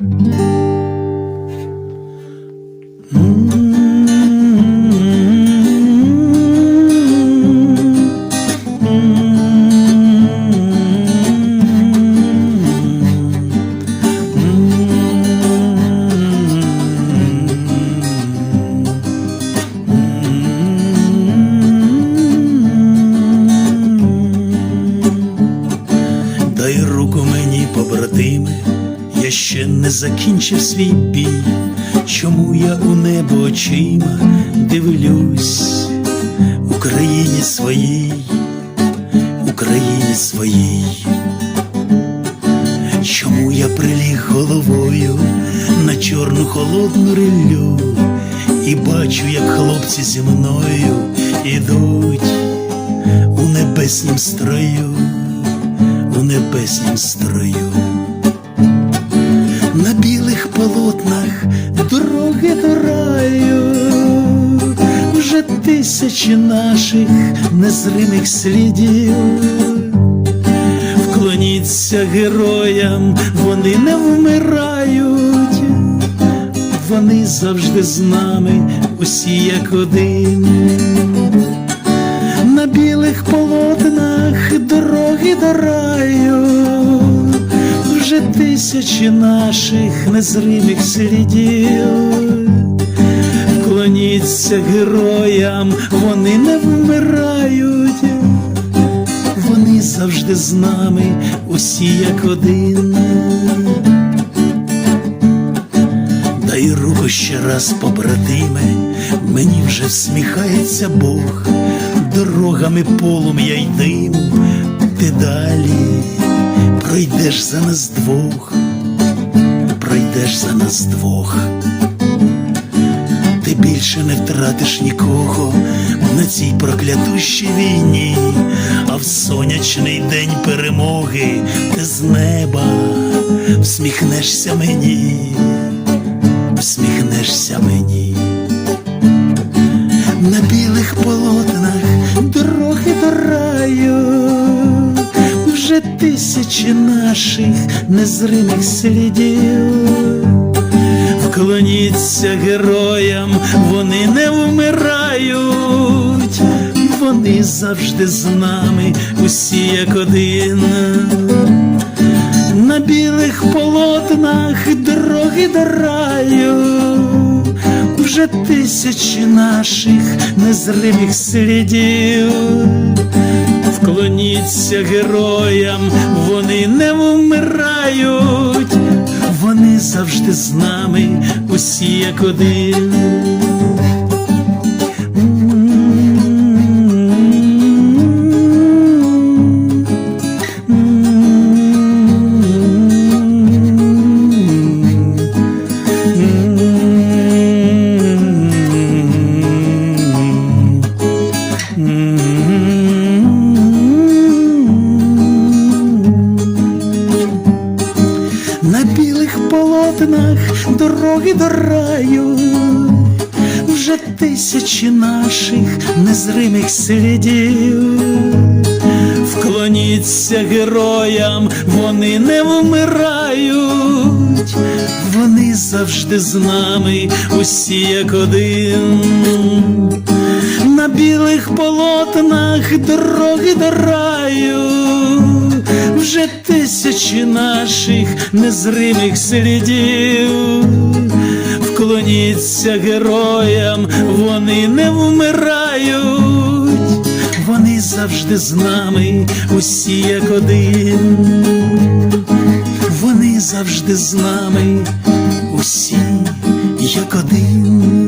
Дай я ще не закінчив свій бій. Чому я у небо очима дивлюсь Україні своїй, Україні своїй. Чому я приліг головою на чорну холодну риллю і бачу, як хлопці зі мною ідуть у небеснім строю, у небеснім строю. На полотнах дороги до раю, вже тисячі наших незримих слідів. Вклоніться героям, вони не вмирають, вони завжди з нами, усі як один. На білих полотнах дороги до раю, вже тисячі наших незримих слідів. Вклоніться героям, вони не вмирають, вони завжди з нами, усі як один. Дай руку ще раз, побратиме, мені вже всміхається Бог, дорогами полум'я й диму, ти далі пройдеш за нас двох, пройдеш за нас двох. Ти більше не втратиш нікого на цій проклятущій війні, а в сонячний день перемоги ти з неба всміхнешся мені, всміхнешся мені. Тисячі наших незримих слідів. Вклоніться героям, вони не вмирають, вони завжди з нами, усі як один. На білих полотнах дороги до раю, вже тисячі наших незримих слідів. Вклоніться героям, вони не вмирають, вони завжди з нами, усі як один. Білих дороги до раю, вже тисячі наших незримих слідів. Вклоніться героям, вони не вмирають, вони завжди з нами, усі як один. На білих полотнах дороги до раю, вже тисячі наших незримих слідів. Вклоніться героям, вони не вмирають, вони завжди з нами, усі як один. Вони завжди з нами, усі як один.